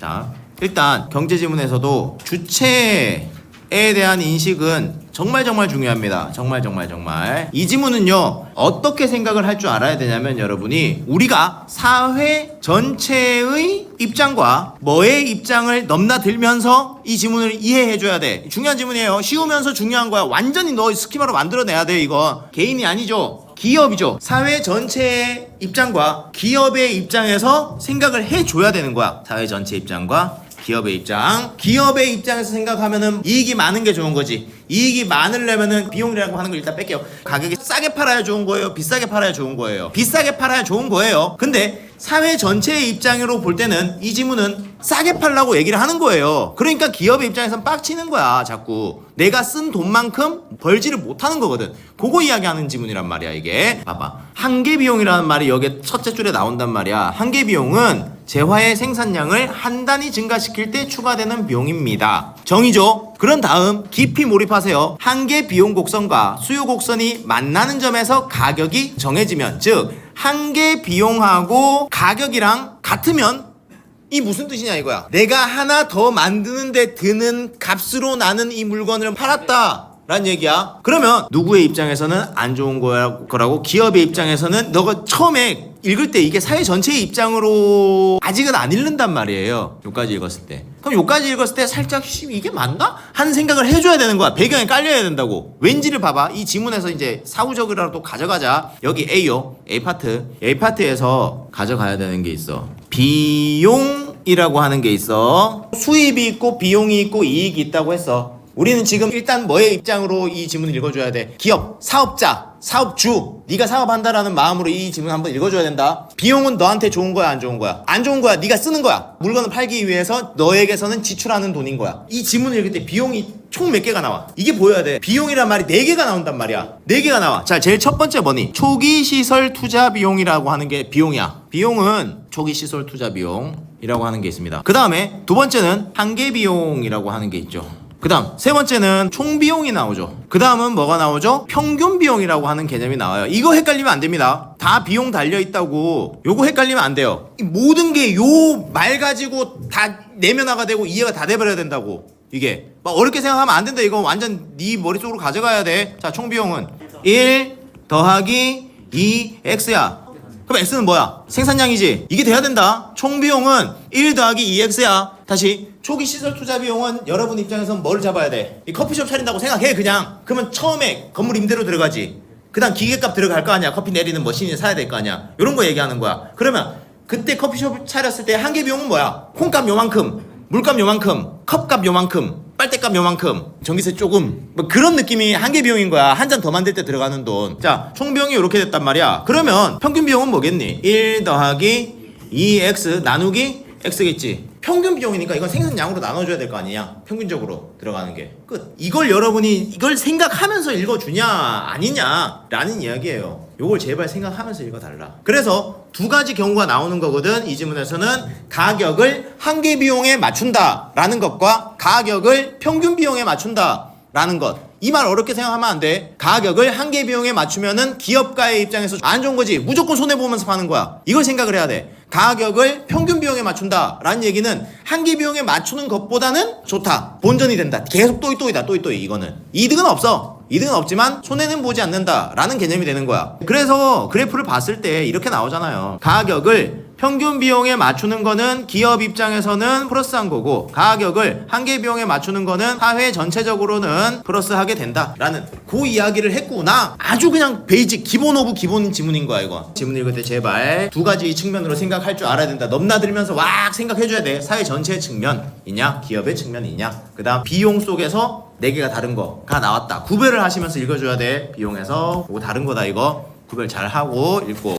자, 일단 경제 지문에서도 주체에 대한 인식은 정말 정말 중요합니다. 정말 정말 정말. 이 지문은요. 어떻게 생각을 할 줄 알아야 되냐면 여러분이 우리가 사회 전체의 입장과 뭐의 입장을 넘나들면서 이 지문을 이해해 줘야 돼. 중요한 지문이에요. 쉬우면서 중요한 거야. 완전히 너 스키마로 만들어내야 돼, 이거. 개인이 아니죠. 기업이죠. 사회 전체의 입장과 기업의 입장에서 생각을 해줘야 되는 거야. 사회 전체 입장과 기업의 입장. 기업의 입장에서 생각하면은 이익이 많은 게 좋은 거지. 이익이 많으려면은 비용이라고 하는 걸 일단 뺄게요. 가격이 싸게 팔아야 좋은 거예요. 비싸게 팔아야 좋은 거예요. 비싸게 팔아야 좋은 거예요. 근데 사회 전체의 입장으로 볼 때는 이 지문은 싸게 팔라고 얘기를 하는 거예요. 그러니까 기업의 입장에선 빡치는 거야, 자꾸. 내가 쓴 돈만큼 벌지를 못하는 거거든. 그거 이야기하는 지문이란 말이야, 이게. 봐봐. 한계 비용이라는 말이 여기 첫째 줄에 나온단 말이야. 한계 비용은 재화의 생산량을 한 단위 증가시킬 때 추가되는 비용입니다. 정의죠? 그런 다음 깊이 몰입하세요. 한계 비용 곡선과 수요 곡선이 만나는 점에서 가격이 정해지면, 즉, 한계 비용하고 가격이랑 같으면 이 무슨 뜻이냐 이거야. 내가 하나 더 만드는데 드는 값으로 나는 이 물건을 팔았다. 라는 얘기야. 그러면 누구의 입장에서는 안 좋은 거라고 기업의 입장에서는 너가 처음에 읽을 때 이게 사회 전체의 입장으로 아직은 안 읽는단 말이에요. 요까지 읽었을 때. 그럼 요까지 읽었을 때 살짝 씨, 이게 맞나? 하는 생각을 해줘야 되는 거야. 배경에 깔려야 된다고. 왠지를 봐봐. 이 지문에서 이제 사후적이라도 가져가자. 여기 A요. A 파트. A 파트에서 가져가야 되는 게 있어. 비용이라고 하는 게 있어. 수입이 있고 비용이 있고 이익이 있다고 했어. 우리는 지금 일단 뭐의 입장으로 이 지문을 읽어줘야 돼? 기업, 사업자, 사업주. 네가 사업한다라는 마음으로 이 지문 한번 읽어줘야 된다. 비용은 너한테 좋은 거야, 안 좋은 거야? 안 좋은 거야. 네가 쓰는 거야. 물건을 팔기 위해서 너에게서는 지출하는 돈인 거야. 이 지문을 읽을 때 비용이 총 몇 개가 나와? 이게 보여야 돼. 비용이란 말이 네 개가 나온단 말이야. 네 개가 나와. 자, 제일 첫 번째 뭐니? 초기 시설 투자 비용이라고 하는 게 비용이야. 비용은 초기 시설 투자 비용이라고 하는 게 있습니다. 그 다음에 두 번째는 한계 비용이라고 하는 게 있죠. 그 다음 세 번째는 총 비용이 나오죠. 그 다음은 뭐가 나오죠? 평균 비용이라고 하는 개념이 나와요. 이거 헷갈리면 안 됩니다. 다 비용 달려 있다고 요거 헷갈리면 안 돼요. 이 모든 게 요 말 가지고 다 내면화가 되고 이해가 다 돼버려야 된다고. 이게 막 어렵게 생각하면 안 된다. 이거 완전 네 머릿속으로 가져가야 돼. 자, 총 비용은 1 더하기 2 x야. 그럼 x는 뭐야? 생산량이지. 이게 돼야 된다. 총 비용은 1 더하기 2x야. 다시 초기 시설 투자 비용은 여러분 입장에서는 뭘 잡아야 돼? 이 커피숍 차린다고 생각해 그냥. 그러면 처음에 건물 임대료 들어가지. 그다음 기계값 들어갈 거 아니야. 커피 내리는 머신을 사야 될 거 아니야. 이런 거 얘기하는 거야. 그러면 그때 커피숍 차렸을 때 한계 비용은 뭐야? 콩값 요만큼, 물값 요만큼, 컵값 요만큼, 빨대값 요만큼, 전기세 조금 뭐 그런 느낌이 한계 비용인 거야. 한 잔 더 만들 때 들어가는 돈. 자, 총 비용이 이렇게 됐단 말이야. 그러면 평균 비용은 뭐겠니? 1 더하기 2x 나누기 x겠지. 평균 비용이니까 이건 생산량으로 나눠줘야 될 거 아니냐? 평균적으로 들어가는 게 끝. 이걸 여러분이 이걸 생각하면서 읽어주냐 아니냐 라는 이야기예요. 요걸 제발 생각하면서 읽어달라. 그래서 두 가지 경우가 나오는 거거든. 이 지문에서는 가격을 한계 비용에 맞춘다 라는 것과 가격을 평균 비용에 맞춘다 라는 것. 이 말 어렵게 생각하면 안 돼. 가격을 한계 비용에 맞추면은 기업가의 입장에서 안 좋은 거지. 무조건 손해 보면서 파는 거야. 이걸 생각을 해야 돼. 가격을 평균 비용에 맞춘다라는 얘기는 한계 비용에 맞추는 것보다는 좋다. 본전이 된다. 계속 또이또이다. 또이또이 이거는. 이득은 없어. 이득은 없지만 손해는 보지 않는다라는 개념이 되는 거야. 그래서 그래프를 봤을 때 이렇게 나오잖아요. 가격을 평균 비용에 맞추는 거는 기업 입장에서는 플러스한 거고 가격을 한계 비용에 맞추는 거는 사회 전체적으로는 플러스하게 된다라는 그 이야기를 했구나. 아주 그냥 베이직 기본 오브 기본 지문인 거야 이거 지문 읽을 때 제발 두 가지 측면으로 생각할 줄 알아야 된다. 넘나들면서 왁 생각해줘야 돼. 사회 전체의 측면이냐 기업의 측면이냐. 그 다음 비용 속에서 네 개가 다른 거가 나왔다. 구별을 하시면서 읽어줘야 돼. 비용에서. 그거 다른 거다 이거. 구별 잘 하고 읽고